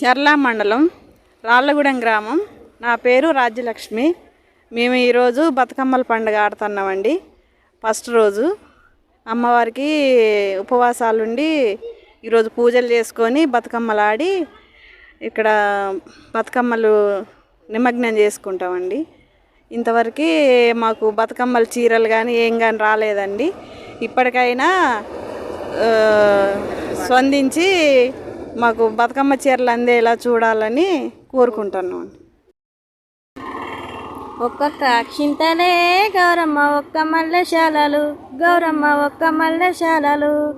చర్ల మండలం రాళ్ళగూడెం గ్రామం. నా పేరు రాజ్యలక్ష్మి. మేము ఈరోజు బతుకమ్మల పండుగ ఆడుతున్నామండి. ఫస్ట్ రోజు అమ్మవారికి ఉపవాసాలుండి ఈరోజు పూజలు చేసుకొని బతుకమ్మలు ఆడి ఇక్కడ బతుకమ్మలు నిమగ్నం చేసుకుంటామండి. ఇంతవరకు మాకు బతుకమ్మల చీరలు కానీ ఏం కానీ రాలేదండి. ఇప్పటికైనా స్పందించి మాకు బతుకమ్మ చీరలు అందేలా చూడాలని కోరుకుంటున్నాం. ఒక్కొక్క అక్షింతలే గౌరమ్మ ఒక్క మల్లెశాలలు. గౌరమ్మ ఒక్క మల్లెశాలలు.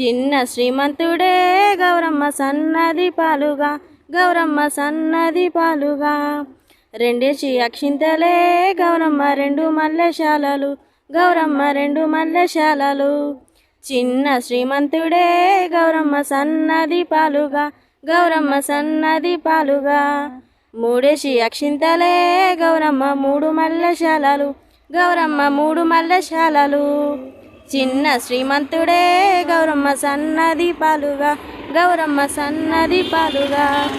చిన్న శ్రీమంతుడే గౌరమ్మ సన్నది పాలుగా. గౌరమ్మ సన్నది పాలుగా. రెండేసి అక్షింతలే గౌరమ్మ రెండు మల్లెశాలలు. గౌరమ్మ రెండు మల్లెశాలలు. చిన్న శ్రీమంతుడే గౌరమ్మ సన్నది పాలుగా గౌరమ్మ సన్నది పాలుగా. మూడేసి అక్షింతలే గౌరమ్మ మూడు మల్లెశాలలు గౌరమ్మ మూడు మల్లెశాలలు. చిన్న శ్రీమంతుడే గౌరమ్మ సన్నది పాలుగా గౌరమ్మ సన్నది పాలుగా.